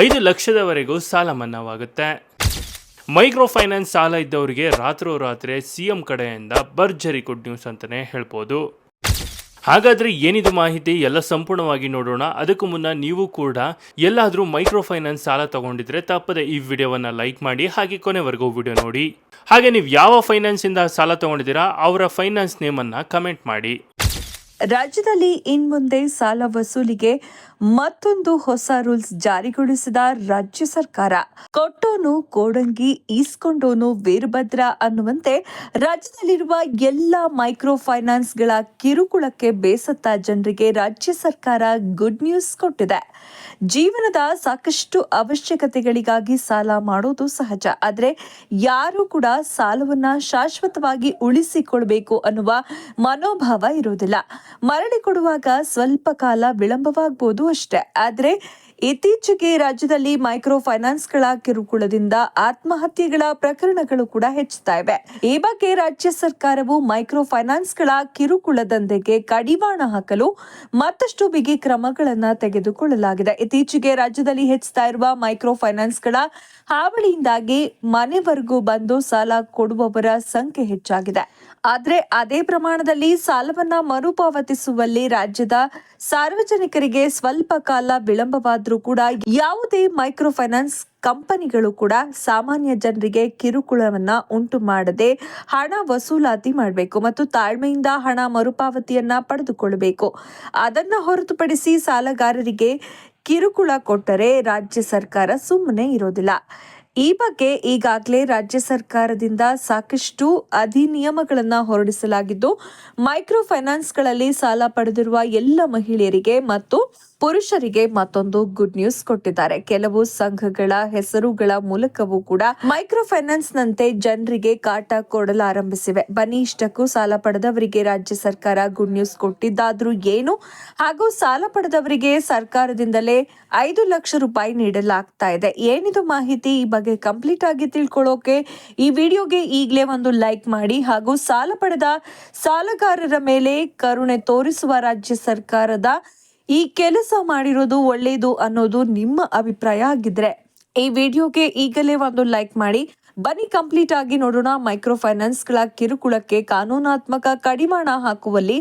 ಐದು ಲಕ್ಷದವರೆಗೂ ಸಾಲ ಮನ್ನಾವಾಗುತ್ತೆ. ಮೈಕ್ರೋ ಫೈನಾನ್ಸ್ ಸಾಲ ಇದ್ದವರಿಗೆ ರಾತ್ರೋರಾತ್ರಿ ಸಿ ಎಂ ಕಡೆಯಿಂದ ಭರ್ಜರಿ ಗುಡ್ ನ್ಯೂಸ್ ಅಂತಲೇ ಹೇಳ್ಬೋದು. ಹಾಗಾದ್ರೆ ಏನಿದು ಮಾಹಿತಿ? ಎಲ್ಲ ಸಂಪೂರ್ಣವಾಗಿ ನೋಡೋಣ. ಅದಕ್ಕೂ ಮುನ್ನ ನೀವು ಕೂಡ ಎಲ್ಲಾದರೂ ಮೈಕ್ರೋ ಫೈನಾನ್ಸ್ ಸಾಲ ತಗೊಂಡಿದ್ರೆ ತಪ್ಪದೆ ಈ ವಿಡಿಯೋವನ್ನು ಲೈಕ್ ಮಾಡಿ, ಹಾಗೆ ಕೊನೆವರೆಗೂ ವಿಡಿಯೋ ನೋಡಿ. ಹಾಗೆ ನೀವು ಯಾವ ಫೈನಾನ್ಸಿಂದ ಸಾಲ ತಗೊಂಡಿದ್ದೀರಾ, ಅವರ ಫೈನಾನ್ಸ್ ನೇಮನ್ನು ಕಮೆಂಟ್ ಮಾಡಿ. ರಾಜ್ಯದಲ್ಲಿ ಇನ್ಮುಂದೆ ಸಾಲ ವಸೂಲಿಗೆ ಮತ್ತೊಂದು ಹೊಸ ರೂಲ್ಸ್ ಜಾರಿಗೊಳಿಸಿದ ರಾಜ್ಯ ಸರ್ಕಾರ. ಕೊಟ್ಟೋನು ಕೋಡಂಗಿ, ಈಸ್ಕೊಂಡೋನು ವೀರಭದ್ರ ಅನ್ನುವಂತೆ ರಾಜ್ಯದಲ್ಲಿರುವ ಎಲ್ಲ ಮೈಕ್ರೋ ಫೈನಾನ್ಸ್ಗಳ ಕಿರುಕುಳಕ್ಕೆ ಬೇಸತ್ತ ಜನರಿಗೆ ರಾಜ್ಯ ಸರ್ಕಾರ ಗುಡ್ ನ್ಯೂಸ್ ಕೊಟ್ಟಿದೆ. ಜೀವನದ ಸಾಕಷ್ಟು ಅವಶ್ಯಕತೆಗಳಿಗಾಗಿ ಸಾಲ ಮಾಡೋದು ಸಹಜ. ಆದರೆ ಯಾರೂ ಕೂಡ ಸಾಲವನ್ನ ಶಾಶ್ವತವಾಗಿ ಉಳಿಸಿಕೊಳ್ಬೇಕು ಅನ್ನುವ ಮನೋಭಾವ ಇರೋದಿಲ್ಲ. ಮರಳಿ ಕೊಡುವಾಗ ಸ್ವಲ್ಪ ಕಾಲ ವಿಳಂಬವಾಗಬಹುದು ಅಷ್ಟೇ. ಆದರೆ ಇತ್ತೀಚೆಗೆ ರಾಜ್ಯದಲ್ಲಿ ಮೈಕ್ರೋ ಫೈನಾನ್ಸ್ಗಳ ಕಿರುಕುಳದಿಂದ ಆತ್ಮಹತ್ಯೆಗಳ ಪ್ರಕರಣಗಳು ಕೂಡ ಹೆಚ್ಚುತ್ತಾ ಇವೆ. ಈ ಬಗ್ಗೆ ರಾಜ್ಯ ಸರ್ಕಾರವು ಮೈಕ್ರೋ ಫೈನಾನ್ಸ್ಗಳ ಕಿರುಕುಳ ದಂಧೆಗೆ ಕಡಿವಾಣ ಹಾಕಲು ಮತ್ತಷ್ಟು ಬಿಗಿ ಕ್ರಮಗಳನ್ನು ತೆಗೆದುಕೊಳ್ಳಲಾಗಿದೆ. ಇತ್ತೀಚೆಗೆ ರಾಜ್ಯದಲ್ಲಿ ಹೆಚ್ಚುತ್ತಾ ಇರುವ ಮೈಕ್ರೋ ಫೈನಾನ್ಸ್ಗಳ ಹಾವಳಿಯಿಂದಾಗಿ ಮನೆವರೆಗೂ ಬಂದು ಸಾಲ ಕೊಡುವವರ ಸಂಖ್ಯೆ ಹೆಚ್ಚಾಗಿದೆ. ಆದರೆ ಅದೇ ಪ್ರಮಾಣದಲ್ಲಿ ಸಾಲವನ್ನ ಮರುಪಾವತಿಸುವಲ್ಲಿ ರಾಜ್ಯದ ಸಾರ್ವಜನಿಕರಿಗೆ ಸ್ವಲ್ಪ ಕಾಲ ವಿಳಂಬವಾದರೂ ಕೂಡ ಯಾವುದೇ ಮೈಕ್ರೋ ಫೈನಾನ್ಸ್ ಕಂಪನಿಗಳು ಕೂಡ ಸಾಮಾನ್ಯ ಜನರಿಗೆ ಕಿರುಕುಳವನ್ನ ಉಂಟು ಮಾಡದೆ ಹಣ ವಸೂಲಾತಿ ಮಾಡಬೇಕು ಮತ್ತು ತಾಳ್ಮೆಯಿಂದ ಹಣ ಮರುಪಾವತಿಯನ್ನ ಪಡೆದುಕೊಳ್ಳಬೇಕು. ಅದನ್ನ ಹೊರತುಪಡಿಸಿ ಸಾಲಗಾರರಿಗೆ ಕಿರುಕುಳ ಕೊಟ್ಟರೆ ರಾಜ್ಯ ಸರ್ಕಾರ ಸುಮ್ಮನೆ ಇರೋದಿಲ್ಲ. ಈ ಬಗ್ಗೆ ಈಗಾಗಲೇ ರಾಜ್ಯ ಸರ್ಕಾರದಿಂದ ಸಾಕಷ್ಟು ಅಧಿನಿಯಮಗಳನ್ನು ಹೊರಡಿಸಲಾಗಿದ್ದು, ಮೈಕ್ರೋ ಫೈನಾನ್ಸ್ಗಳಲ್ಲಿ ಸಾಲ ಪಡೆದಿರುವ ಎಲ್ಲ ಮಹಿಳೆಯರಿಗೆ ಮತ್ತು ಪುರುಷರಿಗೆ ಮತ್ತೊಂದು ಗುಡ್ ನ್ಯೂಸ್ ಕೊಟ್ಟಿದ್ದಾರೆ. ಕೆಲವು ಸಂಘಗಳ ಹೆಸರುಗಳ ಮೂಲಕವೂ ಕೂಡ ಮೈಕ್ರೋ ಫೈನಾನ್ಸ್ ನಂತೆ ಜನರಿಗೆ ಕಾಟ ಕೊಡಲಾರಂಭಿಸಿವೆ. ಬನ್ನಿ, ಇಷ್ಟಕ್ಕೂ ಸಾಲ ಪಡೆದವರಿಗೆ ರಾಜ್ಯ ಸರ್ಕಾರ ಗುಡ್ ನ್ಯೂಸ್ ಕೊಟ್ಟಿದ್ದಾದ್ರೂ ಏನು? ಹಾಗೂ ಸಾಲ ಪಡೆದವರಿಗೆ ಸರ್ಕಾರದಿಂದಲೇ ಐದು ಲಕ್ಷ ರೂಪಾಯಿ ನೀಡಲಾಗ್ತಾ ಇದೆ. ಏನಿದು ಮಾಹಿತಿ? ಈ ಬಗ್ಗೆ ಕಂಪ್ಲೀಟ್ ಆಗಿ ತಿಳ್ಕೊಳ್ಳೋಕೆ ಈ ವಿಡಿಯೋಗೆ ಈಗಲೇ ಒಂದು ಲೈಕ್ ಮಾಡಿ ಹಾಗೂ ಸಾಲ ಪಡೆದ ಸಾಲಗಾರರ ಮೇಲೆ ಕರುಣೆ ತೋರಿಸುವ ರಾಜ್ಯ ಸರ್ಕಾರದ ಈ ಕೆಲಸ ಮಾಡಿರೋದು ಒಳ್ಳೆಯದು ಅನ್ನೋದು ನಿಮ್ಮ ಅಭಿಪ್ರಾಯ ಆಗಿದ್ರೆ ಈ ವಿಡಿಯೋಗೆ ಈಗಲೇ ಒಂದು ಲೈಕ್ ಮಾಡಿ. ಬನ್ನಿ ಕಂಪ್ಲೀಟ್ ಆಗಿ ನೋಡೋಣ ಮೈಕ್ರೋ ಫೈನಾನ್ಸ್ಗಳ ಕಿರುಕುಳಕ್ಕೆ ಕಾನೂನಾತ್ಮಕ ಕಡಿವಾಣ ಹಾಕುವಲ್ಲಿ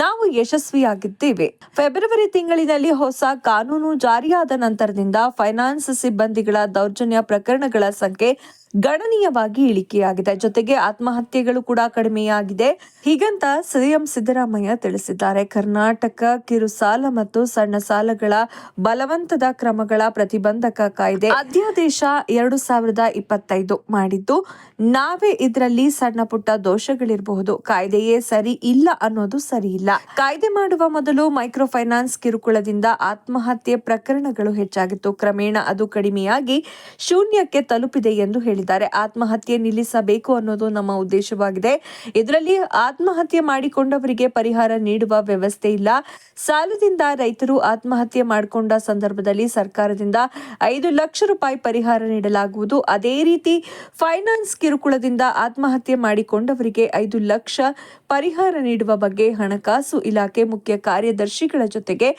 ನಾವು ಯಶಸ್ವಿಯಾಗಿದ್ದೇವೆ. ಫೆಬ್ರವರಿ ತಿಂಗಳಿನಲ್ಲಿ ಹೊಸ ಕಾನೂನು ಜಾರಿಯಾದ ನಂತರದಿಂದ ಫೈನಾನ್ಸ್ ಸಿಬ್ಬಂದಿಗಳ ದೌರ್ಜನ್ಯ ಪ್ರಕರಣಗಳ ಸಂಖ್ಯೆ ಗಣನೀಯವಾಗಿ ಇಳಿಕೆಯಾಗಿದೆ. ಜೊತೆಗೆ ಆತ್ಮಹತ್ಯೆಗಳು ಕೂಡ ಕಡಿಮೆಯಾಗಿದೆ. ಹೀಗಂತ ಸಿಎಂ ಸಿದ್ದರಾಮಯ್ಯ ತಿಳಿಸಿದ್ದಾರೆ. ಕರ್ನಾಟಕ ಕಿರು ಸಾಲ ಮತ್ತು ಸಣ್ಣ ಸಾಲಗಳ ಬಲವಂತದ ಕ್ರಮಗಳ ಪ್ರತಿಬಂಧಕ ಕಾಯ್ದೆ ಅಧ್ಯಾದೇಶ ಎರಡು ಸಾವಿರದ ಇಪ್ಪತ್ತೈದು ಮಾಡಿದ್ದು, ನಾವೇ ಇದರಲ್ಲಿ ಸಣ್ಣ ಪುಟ್ಟ ದೋಷಗಳಿರಬಹುದು. ಕಾಯ್ದೆಯೇ ಸರಿ ಇಲ್ಲ ಅನ್ನೋದು ಸರಿ ಇಲ್ಲ ಕಾಯ್ದೆ ಮಾಡುವ ಮೊದಲು ಮೈಕ್ರೋ ಫೈನಾನ್ಸ್ ಕಿರುಕುಳದಿಂದ ಆತ್ಮಹತ್ಯೆ ಪ್ರಕರಣಗಳು ಹೆಚ್ಚಾಗಿತ್ತು. ಕ್ರಮೇಣ ಅದು ಕಡಿಮೆಯಾಗಿ ಶೂನ್ಯಕ್ಕೆ ತಲುಪಿದೆ ಎಂದು ಹೇಳಿದ್ದಾರೆ. ಆತ್ಮಹತ್ಯೆ ನಿಲ್ಲಿಸಬೇಕು ಅನ್ನೋದು ನಮ್ಮ ಉದ್ದೇಶವಾಗಿದೆ. ಇದರಲ್ಲಿ ಆತ್ಮಹತ್ಯೆ ಮಾಡಿಕೊಂಡವರಿಗೆ ಪರಿಹಾರ ನೀಡುವ ವ್ಯವಸ್ಥೆ ಇಲ್ಲ. ಸಾಲದಿಂದ ರೈತರು ಆತ್ಮಹತ್ಯೆ ಮಾಡಿಕೊಂಡ ಸಂದರ್ಭದಲ್ಲಿ ಸರ್ಕಾರದಿಂದ ಐದು ಲಕ್ಷ ರೂಪಾಯಿ ಪರಿಹಾರ ನೀಡಲಾಗುವುದು. ಅದೇ ರೀತಿ ಫೈನಾನ್ಸ್ ಕಿರುಕುಳದಿಂದ ಆತ್ಮಹತ್ಯೆ ಮಾಡಿಕೊಂಡವರಿಗೆ ಐದು ಲಕ್ಷ ಪರಿಹಾರ ನೀಡುವ ಬಗ್ಗೆ ಹಣಕಾಸು ಇಲಾಖೆ ಮುಖ್ಯ ಕಾರ್ಯದರ್ಶಿಗಳ ಜೊತೆಗೆ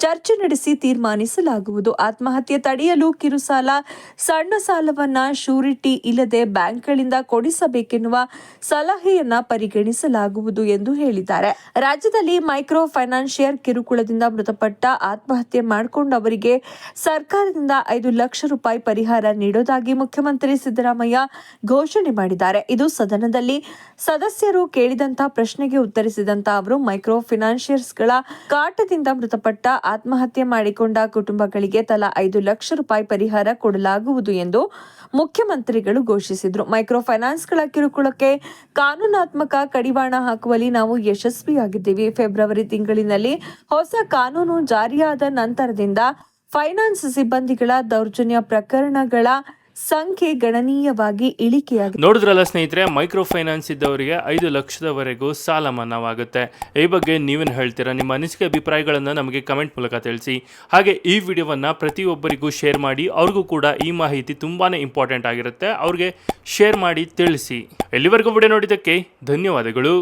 ಚರ್ಚೆ ನಡೆಸಿ ತೀರ್ಮಾನಿಸಲಾಗುವುದು. ಆತ್ಮಹತ್ಯೆ ತಡೆಯಲು ಕಿರುಸಾಲ, ಸಣ್ಣ ಸಾಲವನ್ನ ಶೂರಿಟಿ ಇಲ್ಲದೆ ಬ್ಯಾಂಕ್ಗಳಿಂದ ಕೊಡಿಸಬೇಕೆನ್ನುವ ಸಲಹೆಯನ್ನ ಪರಿಗಣಿಸಲಾಗುವುದು ಎಂದು ಹೇಳಿದ್ದಾರೆ. ರಾಜ್ಯದಲ್ಲಿ ಮೈಕ್ರೋ ಫೈನಾನ್ಷಿಯರ್ ಕಿರುಕುಳದಿಂದ ಮೃತಪಟ್ಟ ಆತ್ಮಹತ್ಯೆ ಮಾಡಿಕೊಂಡವರಿಗೆ ಸರ್ಕಾರದಿಂದ ಐದು ಲಕ್ಷ ರೂಪಾಯಿ ಪರಿಹಾರ ನೀಡೋದಾಗಿ ಮುಖ್ಯಮಂತ್ರಿ ಸಿದ್ದರಾಮಯ್ಯ ಘೋಷಣೆ ಮಾಡಿದ್ದಾರೆ. ಇದು ಸದನದಲ್ಲಿ ಸದಸ್ಯರು ಕೇಳಿದಂತಹ ಪ್ರಶ್ನೆಗೆ ಉತ್ತರಿಸಿದಂತ ಅವರು ಮೈಕ್ರೋ ಫೈನಾನ್ಷಿಯರ್ಸ್ಗಳ ಕಾಟದಿಂದ ಮೃತಪಟ್ಟ ಆತ್ಮಹತ್ಯೆ ಮಾಡಿಕೊಂಡ ಕುಟುಂಬಗಳಿಗೆ ತಲಾ ಐದು ಲಕ್ಷ ರೂಪಾಯಿ ಪರಿಹಾರ ಕೊಡಲಾಗುವುದು ಎಂದು ಮುಖ್ಯಮಂತ್ರಿಗಳು ಘೋಷಿಸಿದರು. ಮೈಕ್ರೋ ಫೈನಾನ್ಸ್ಗಳ ಕಿರುಕುಳಕ್ಕೆ ಕಾನೂನಾತ್ಮಕ ಕಡಿವಾಣ ಹಾಕುವಲ್ಲಿ ನಾವು ಯಶಸ್ವಿಯಾಗಿದ್ದೀವಿ. ಫೆಬ್ರವರಿ ತಿಂಗಳಿನಲ್ಲಿ ಹೊಸ ಕಾನೂನು ಜಾರಿಯಾದ ನಂತರದಿಂದ ಫೈನಾನ್ಸ್ ಸಿಬ್ಬಂದಿಗಳ ದೌರ್ಜನ್ಯ ಪ್ರಕರಣಗಳ ಸಂಖ್ಯೆ ಗಣನೀಯವಾಗಿ ಇಳಿಕೆಯಾಗಿದೆ ನೋಡಿದ್ರಲ್ಲ ಸ್ನೇಹಿತರೆ ಮೈಕ್ರೋ ಫೈನಾನ್ಸ್ ಇದ್ದವರಿಗೆ ಐದು ಲಕ್ಷದವರೆಗೂ ಸಾಲ ಮನ್ನಾವಾಗುತ್ತೆ ಈ ಬಗ್ಗೆ ನೀವೇನು ಹೇಳ್ತೀರಾ? ನಿಮ್ಮ ಅನಿಸಿಕೆ ಅಭಿಪ್ರಾಯಗಳನ್ನು ನಮಗೆ ಕಮೆಂಟ್ ಮೂಲಕ ತಿಳಿಸಿ. ಹಾಗೆ ಈ ವಿಡಿಯೋವನ್ನು ಪ್ರತಿಯೊಬ್ಬರಿಗೂ ಶೇರ್ ಮಾಡಿ, ಅವ್ರಿಗೂ ಕೂಡ ಈ ಮಾಹಿತಿ ತುಂಬಾ ಇಂಪಾರ್ಟೆಂಟ್ ಆಗಿರುತ್ತೆ. ಅವ್ರಿಗೆ ಶೇರ್ ಮಾಡಿ ತಿಳಿಸಿ. ಎಲ್ಲಿವರೆಗೂ ವಿಡಿಯೋ ನೋಡಿದ್ದಕ್ಕೆ ಧನ್ಯವಾದಗಳು.